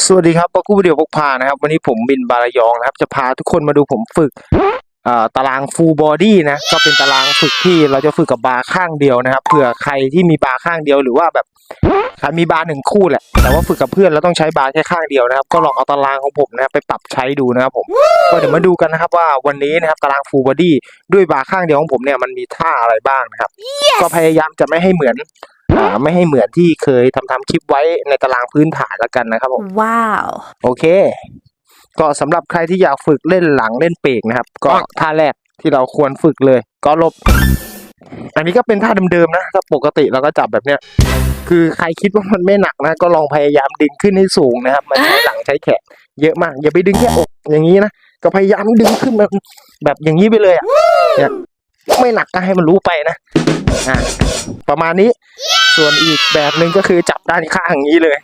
สวัสดีครับปอกู้วิดีโอพกพานะครับ วันนี้ผมบินบาระยองนะครับ จะพาทุกคนมาดูผมฝึกอ่าตารางฟูลบอดี้นะ ก็เป็นตารางฝึกที่เราจะฝึกกับบาร์ข้างเดียวนะครับเผื่อใครที่มีบาร์ข้างเดียวหรือว่าแบบใครมีบาร์หนึ่งคู่แหละ แต่ว่าฝึกกับเพื่อนแล้วต้องใช้บาร์แค่ข้างเดียวนะครับ ก็ลองเอาตารางของผมนะครับไปปรับใช้ดูนะครับผมก็เดี๋ยวมาดูกันนะครับว่าวันนี้นะครับตารางฟูลบอดี้ด้วยบาร์ข้างเดียวของผมเนี่ยมันมีท่าอะไรบ้างนะครับ ก็พยายามจะไม่ให้เหมือน อ่าไม่ให้เหมือนที่เคยทำทำคลิปไว้ในตารางพื้นฐานแล้วกันนะครับผม Wow. โอเค ก็สำหรับใครที่อยากฝึกเล่นหลังเล่นเปกนะครับ ก็ท่าแรกที่เราควรฝึกเลย ก็ลบ อันนี้ก็เป็นท่าเดิมๆนะถ้าปกติเราก็จับแบบเนี้ยคือใครคิดว่ามันไม่หนักนะ ก็ลองพยายามดึงขึ้นให้สูงนะครับ มันใช้หลังใช้แขนเยอะมาก อย่าไปดึงแค่อกอย่างนี้นะ ก็พยายามดึงขึ้นแบบแบบอย่างนี้ไปเลยอะเนี่ยไม่หนักก็ให้มันรู้ไปนะ อ่าประมาณนี้ ส่วนอีกแบบหนึ่งก็คือจับด้านข้างอย่างนี้เลย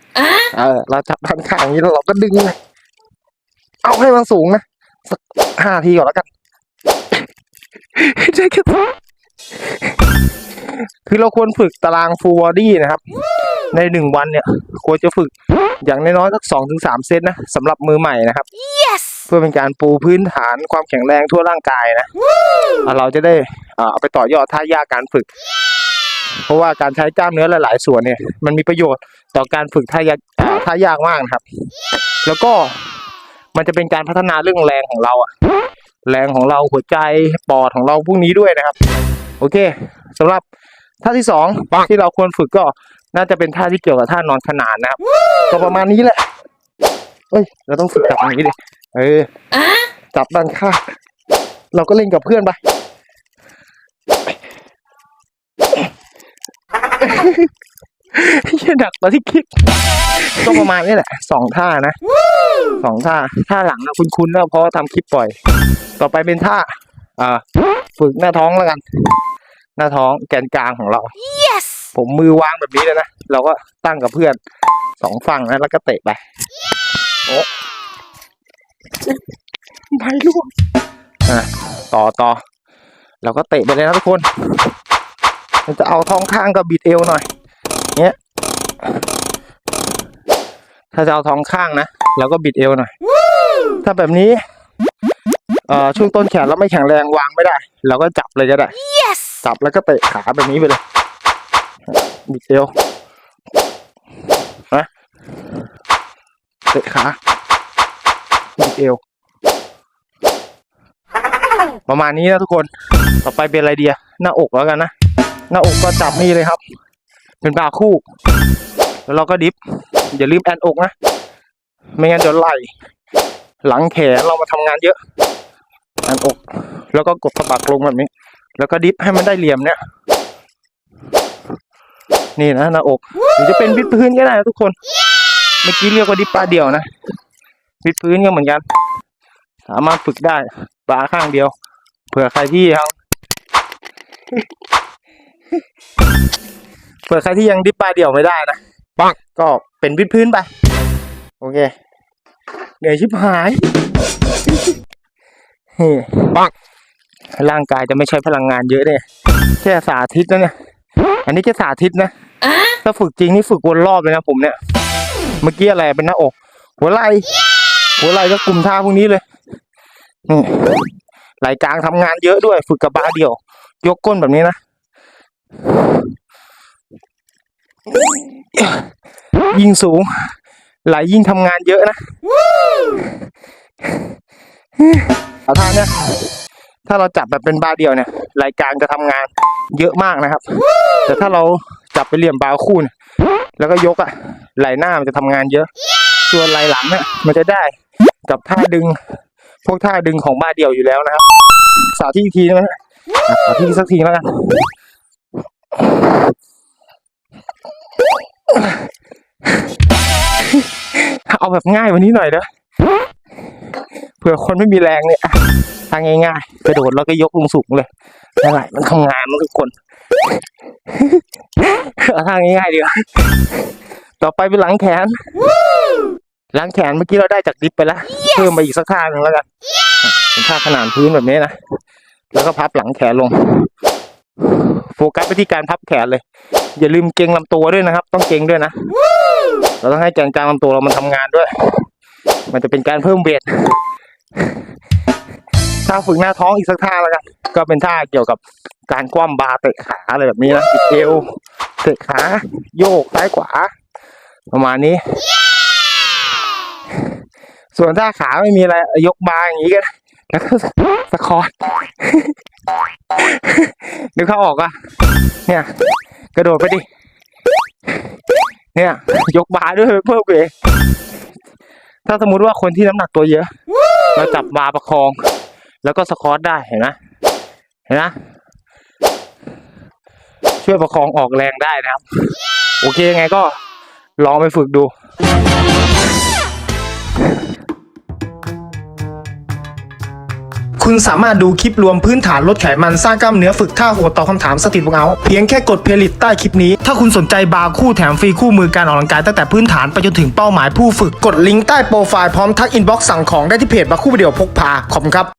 เออ เราจับด้านข้างอย่างนี้แล้วเราก็ดึงเลยเอาให้มันสูงนะสักห้าทีก่อนแล้วกันใช่แค่คือเราควรฝึกตารางฟูลบอดี้นะครับ ในหนึ่งวันเนี่ย ควรจะฝึกอย่างน้อยๆสักสองถึงสามเซตนะสำหรับมือใหม่นะครับ Yes. เพื่อเป็นการปูพื้นฐานความแข็งแรงทั่วร่างกายนะอะเราจะได้อ่าเอาไปต่อยอดท่ายากการฝึก เพราะว่าการใช้กล้ามเนื้อหลาย ๆ ส่วนเนี่ย มันมีประโยชน์ต่อการฝึกท่ายากอ่าท่ายากมากนะครับ แล้วก็มันจะเป็นการพัฒนาเรื่องแรงของเราอะแรงของเราหัวใจปอดของเราพวกนี้ด้วยนะครับ โอเคสำหรับท่าที่สองที่เราควรฝึกก็น่าจะเป็นท่าที่เกี่ยวกับท่านอนขนานนะครับ ก็ประมาณนี้แหละเอ้ย เราต้องฝึกจับอย่างนี้ดิเออจับด้านข้างเราก็เล่นกับเพื่อนไป เหี้ยหนักกว่าที่คิดก็ประมาณนี้แหละสองท่านะสองท่าท่าหลังนะคุ้นๆแล้วเพราะว่าทำคลิปปล่อย ต่อไปเป็นท่าอ่าฝึกหน้าท้องแล้วกัน หน้าท้องแกนกลางของเรา Yes. ผมมือวางแบบนี้เลยนะ เราก็ตั้งกับเพื่อนสองฝั่งนะแล้วก็เตะไปโอ้ไม่ร่วงอะต่อต่อเราก็เตะไปเลยนะทุกคน เราจะเอาท้องข้างกับบิดเอวหน่อยเนี้ยถ้าจะเอาท้องข้างนะเราก็บิดเอวหน่อย ถ้าแบบนี้เอ่อช่วงต้นแขนเราไม่แข็งแรงวางไม่ได้เราก็จับเลยก็ได้ Yes. จับแล้วก็เตะขาแบบนี้ไปเลยบิดเอวนะเตะขาบิดเอวประมาณนี้นะทุกคน ต่อไปเป็นอะไรเดียหน้าอกแล้วกันนะ หน้าอกก็จับนี่เลยครับ เป็นบาคู่ แล้วเราก็ดิฟอย่าลืมแอนอกนะ ไม่งั้นเดี๋ยวไหลหลังแขนเรามาทำงานเยอะแอนอก แล้วก็กดสะบักลงแบบนี้ แล้วก็ดิฟให้มันได้เหลี่ยมเนี่ยนี่นะหน้าอกหรือจะเป็นวิดพื้นก็ได้ทุกคน เมื่อกี้เรียกว่าดิฟปลาเดี่ยวนะวิดพื้นก็เหมือนกัน สามารถฝึกได้ปลาข้างเดียว เผื่อใครที่ยัง เผื่อใครที่ยังดิฟปลาเดี่ยวไม่ได้นะปังก็เป็นวิดพื้นไป โอเค เหนื่อยชิบหายนี่ปังร่างกายจะไม่ใช้พลังงานเยอะเนี่ยแค่สาธิตนะเนี่ย อันนี้แค่สาธิตนะถ้าฝึกจริงนี่ฝึกวนรอบเลยนะผมเนี่ย เมื่อกี้อะไรเป็นหน้าอก หัวไหล่หัวไหล่ก็กลุ่มท่าพวกนี้เลยนี่ไหล่กลางทำงานเยอะด้วย ฝึกกับบาร์เดียว ยกก้นแบบนี้นะ ยิ่งสูง ไหลยิ่งทำงานเยอะนะเอาท่าเนี่ยถ้าเราจับแบบเป็นบาร์เดียวเนี่ยไหลกลางจะทำงานเยอะมากนะครับ แต่ถ้าเราจับไปเหลี่ยมบาร์คู่เนี่ยแล้วก็ยกอะไหลหน้ามันจะทำงานเยอะ ส่วนไหลหลังเนี่ยมันจะได้กับท่าดึง พวกท่าดึงของบาร์เดียวอยู่แล้วนะครับ สาธิตอีกทีนะอะสาธิตสักทีแล้วกัน เอาแบบง่ายกวันนี้หน่อยเด้อเผื่อคนไม่มีแรงเนี่ยอะทางง่ายๆกระโดดแล้วก็ยกลงสูงเลยนั่นแหละมันทำงานมันทุกคนเอาทางง่ายๆดีกว่าต่อไปเป็นหลังแขนหลังแขนเมื่อกี้เราได้จากดิฟไปแล้ว เพิ่มมาอีกสักท่าหนึ่งแล้วกันอะเป็นท่าขนานพื้นแบบนี้นะแล้วก็พับหลังแขนลง โฟกัสไปที่การพับแขนเลย อย่าลืมเกรงลำตัวด้วยนะครับ ต้องเกรงด้วยนะ เราต้องให้แกนกลางลำตัวเรามันทำงานด้วย มันจะเป็นการเพิ่มเวทถ้าฝึกหน้าท้องอีกสักท่าแล้วกัน ก็เป็นท่าเกี่ยวกับการคว่ำบาเตะขาอะไรแบบนี้นะบิดเอวเตะขา โยกซ้ายขวา ประมาณนี้ ส่วนถ้าขาไม่มีอะไรยกบาอย่างนี้ก็แล้วก็สะคอร์ตนึกเขาออกอะ เนี่ย กระโดดไปดิ เนี่ย ยกบาร์ด้วยเพิ่มเวทถ้าสมมติว่าคนที่น้ำหนักตัวเยอะเราจับบาร์ประคอง แล้วก็สควอตได้เห็นไหมเห็นไหมช่วยประคองออกแรงได้นะครับ โอเคไงก็ลองไปฝึกดู สามารถดูคลิปรวมพื้นฐานลดไขมันสร้างกล้ามเนื้อฝึกท่าโหดตอบคำถามสติปังเอาเพียงแค่กดเพลย์ลิสต์ใต้คลิปนี้ ถ้าคุณสนใจบาร์คู่แถมฟรีคู่มือการออกกำลังกายตั้งแต่พื้นฐานไปจนถึงเป้าหมายผู้ฝึกกดลิงก์ใต้โปรไฟล์พร้อมทักอินบ็อกซ์สั่งของได้ที่เพจบาร์คู่วิดีโอพกพาขอบคุณครับ